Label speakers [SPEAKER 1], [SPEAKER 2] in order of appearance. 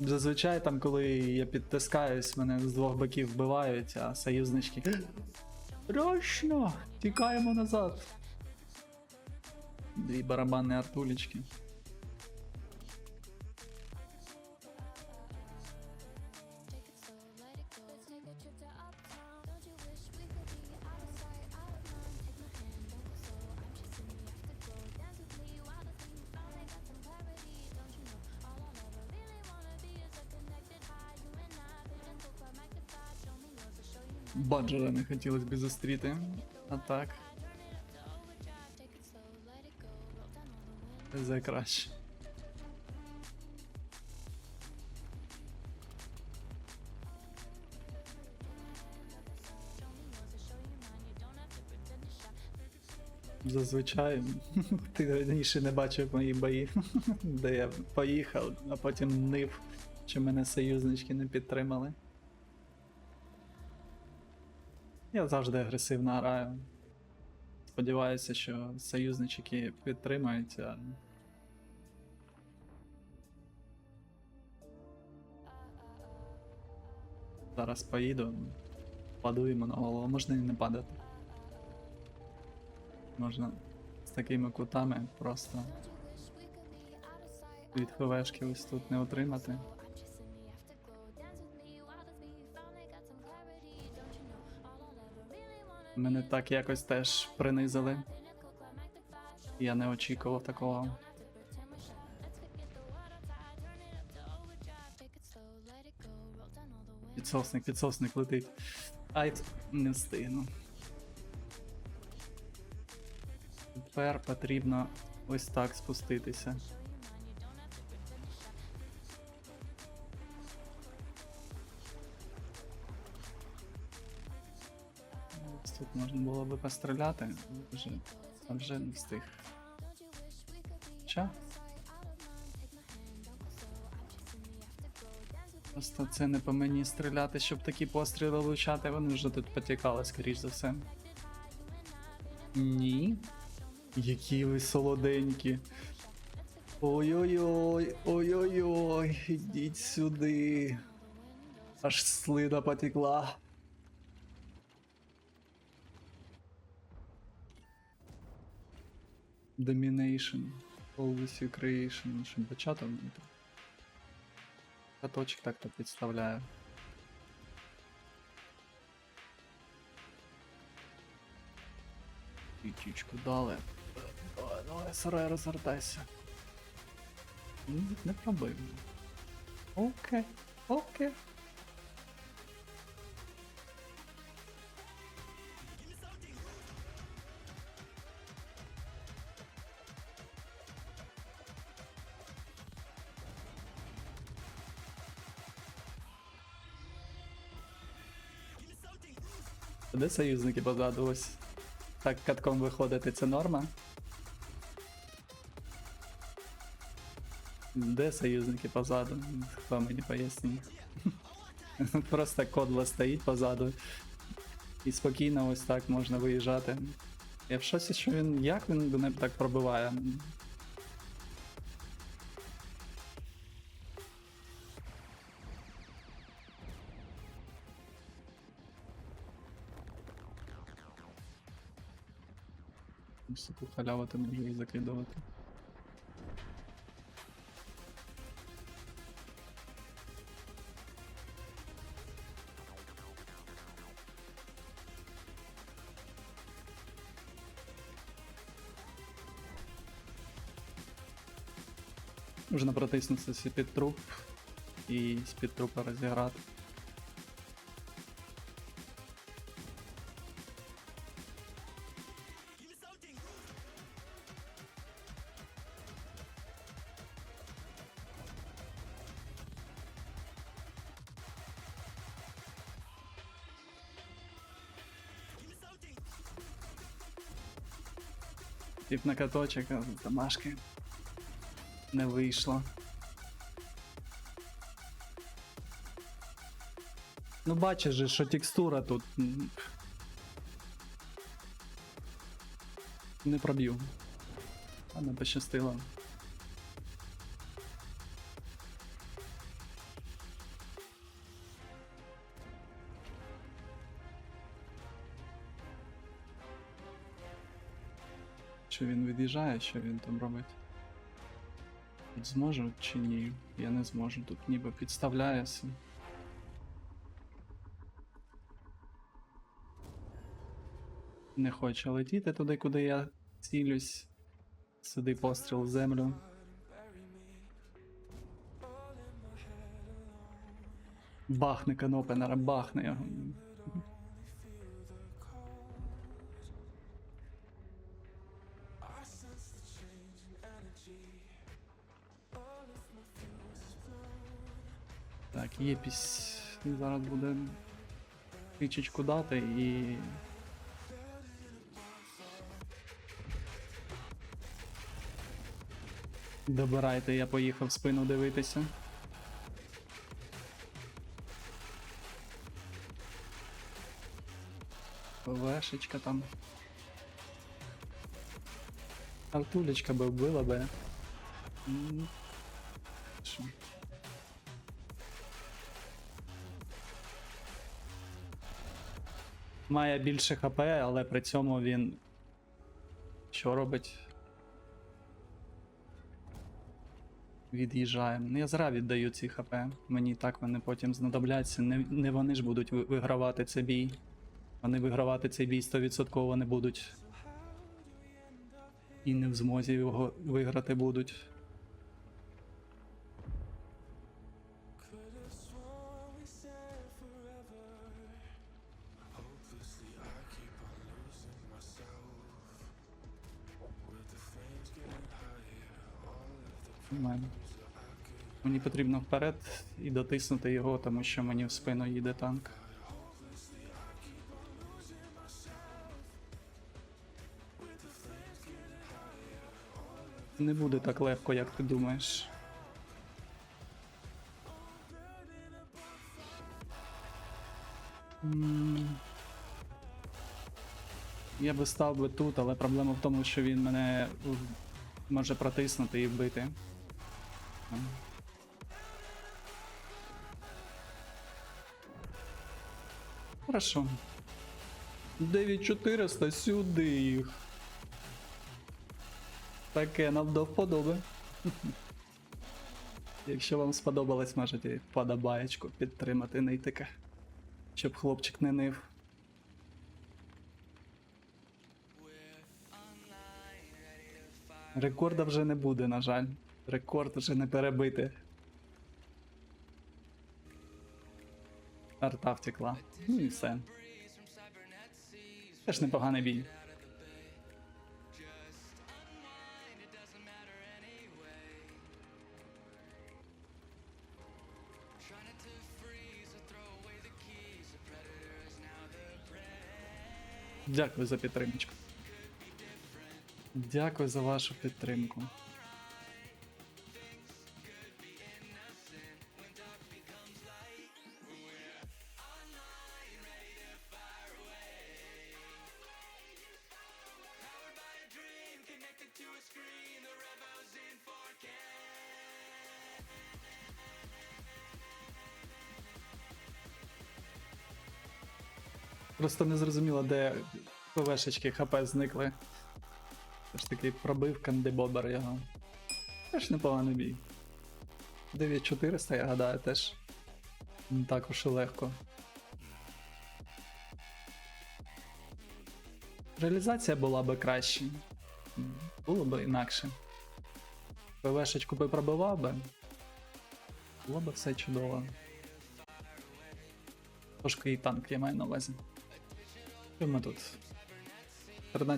[SPEAKER 1] Зазвичай там, коли я підтискаюсь, мене з двох боків вбивають, а союзнички. Рочно! Тікаємо назад. Дві барабанні артулечки. Баджера не хотілося б зустріти. А так. Це краще. Зазвичай ти раніше не бачив мої бої, де я поїхав, а потім нив, що мене союзнички не підтримали. Я завжди агресивно граю. Сподіваюся, що союзнички підтримають. А... Зараз поїду, паду йому на голову, можна і не падати. Можна з такими кутами просто від хвешки ось тут не отримати. Мене так якось теж принизили. Я не очікував такого. Підсосник, підсосник летить. Ай, не встигну. Тепер потрібно ось так спуститися. Тут можна було би постріляти, вже, а вже не встиг. Ча? Просто це не по мені стріляти, щоб такі постріли влучати, вони вже тут потікали, скоріш за все. Ні. Які ви солоденькі. Ой-ой-ой, ой-ой-ой, ідіть сюди. Аж слина потекла. Domination. Always you creation. Що початок буде? Каточок так-то підставляю. Тічечку дали. Давай, давай, сарай, розвертайся. Ну, Не пробив. Окей, окей. Де союзники позаду ось? Так катком виходити, це норма? Де союзники позаду? Хто мені поясніть? Просто кодла стоїть позаду. І спокійно ось так можна виїжджати. Я в шоці, що він. Як він мене так пробиває? Халяву ти можу і закидувати. Можна протиснутися під труп і з-під трупа розіграти. Тип на каточок, а домашки не вийшло. Ну бачиш же, що текстура тут. Не проб'ю. Не пощастило. Чи він від'їжджає, що він там робить? Тут зможу чи ні? Я не зможу. Тут ніби підставляється. Не хоче летіти туди, куди я цілюсь. Сюди постріл в землю. Бахне канопенера, бахне його. Єпісь зараз буде тичечку дати і. Добирайте, я поїхав спину дивитися. ПВшечка там. Артулечка би вбила би. Що? Має більше ХП, але при цьому він. Що робить? Від'їжджає. Ну, я зра віддаю ці ХП. Мені так вони потім знадобляться. Не, не вони ж будуть вигравати цей бій. Вони вигравати цей бій 100% не будуть. І не в змозі його виграти будуть. Мені потрібно вперед і дотиснути його, тому що мені в спину їде танк. Не буде так легко, як ти думаєш. М. Я би став би тут, але проблема в тому, що він мене може протиснути і вбити. Хорошо. 9400 сюди їх. Таке нам до вподоби. Якщо вам сподобалось, можете подобаєчку підтримати нитика. Щоб хлопчик не нив. Рекорда вже не буде, на жаль. Рекорд вже не перебити. Арта втекла. Ну і все. Теж непоганий бій. Дякую за підтримку. Дякую за вашу підтримку. Просто не зрозуміло, де ПВшечки ХП зникли. Все ж таки пробив кандибобер його. Теж непоганий бій. 9400, я гадаю, теж не так уж і легко. Реалізація була би краще. Було б інакше. ПВшечку би пробивав би. Було б все чудово. Трошки і танк я маю на увазі. Що ми тут? 13